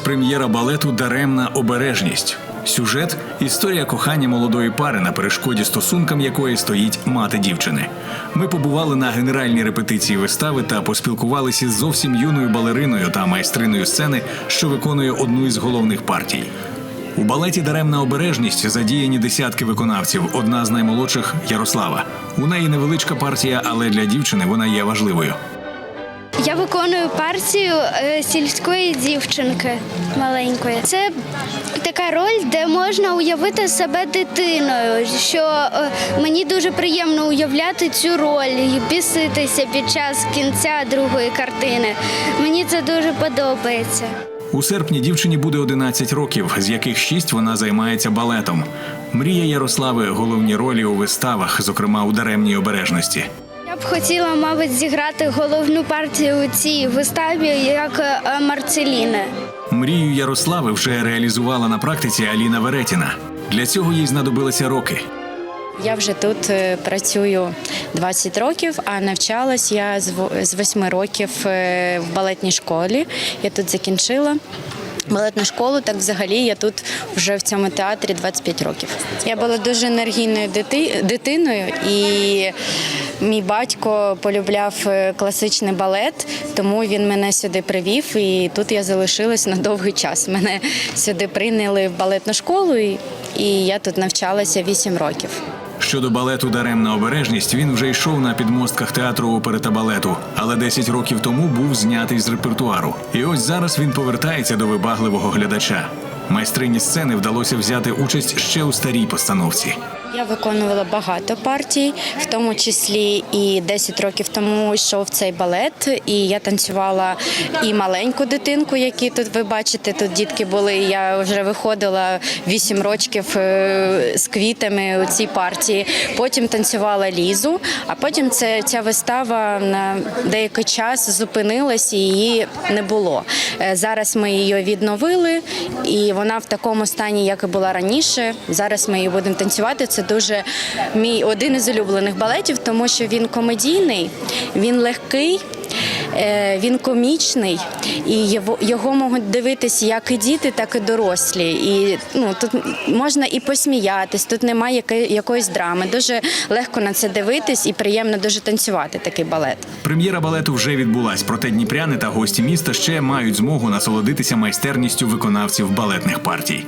прем'єра балету Даремна обережність. Сюжет історія кохання молодої пари на перешкоді стосункам якої стоїть мати дівчини. Ми побували на генеральній репетиції вистави та поспілкувалися з зовсім юною балериною та майстриною сцени, що виконує одну із головних партій. У балеті Даремна обережність задіяні десятки виконавців. Одна з наймолодших Ярослава. У неї невеличка партія, але для дівчини вона є важливою. Я виконую партію е, сільської дівчинки маленької. Це така роль, де можна уявити себе дитиною. Що е, мені дуже приємно уявляти цю роль і біситися під час кінця другої картини. Мені це дуже подобається. У серпні дівчині буде 11 років, з яких 6 вона займається балетом. Мрія Ярослави головні ролі у виставах, зокрема у даремній обережності. Б хотіла, мабуть, зіграти головну партію у цій виставі як е, Марцеліна. Мрію Ярослави вже реалізувала на практиці Аліна Веретіна. Для цього їй знадобилися роки. Я вже тут е, працюю 20 років, а навчалась я з во- з 8 років е, в балетній школі. Я тут закінчила. Балетну школу, так взагалі я тут вже в цьому театрі 25 років. Я була дуже енергійною дити- дитиною, і мій батько полюбляв е, класичний балет, тому він мене сюди привів, і тут я залишилась на довгий час. Мене сюди прийняли в балетну школу, і я тут навчалася 8 років. Щодо балету Даремна обережність він вже йшов на підмостках театру опери та балету, але 10 років тому був знятий з репертуару. І ось зараз він повертається до вибагливого глядача. Майстрині сцени вдалося взяти участь ще у старій постановці. Я виконувала багато партій, в тому числі і 10 років тому йшов цей балет, і я танцювала і маленьку дитинку, які тут ви бачите, тут дітки були. Я вже виходила 8 років е, з квітами у цій партії. Потім танцювала Лізу, а потім це ця вистава на деякий час зупинилась і її не було. Е, Зараз ми її відновили, і вона в такому стані, як і була раніше. Зараз ми її будемо танцювати. Це дуже мій один із улюблених балетів, тому що він комедійний, він легкий. Е, Він комічний, і його, можуть дивитися як і діти, так і дорослі. І ну тут можна і посміятись, тут немає якоїсь драми. Дуже легко на це дивитись і приємно дуже танцювати такий балет. Прем'єра балету вже відбулась, проте дніпряни та гості міста ще мають змогу насолодитися майстерністю виконавців балетних партій.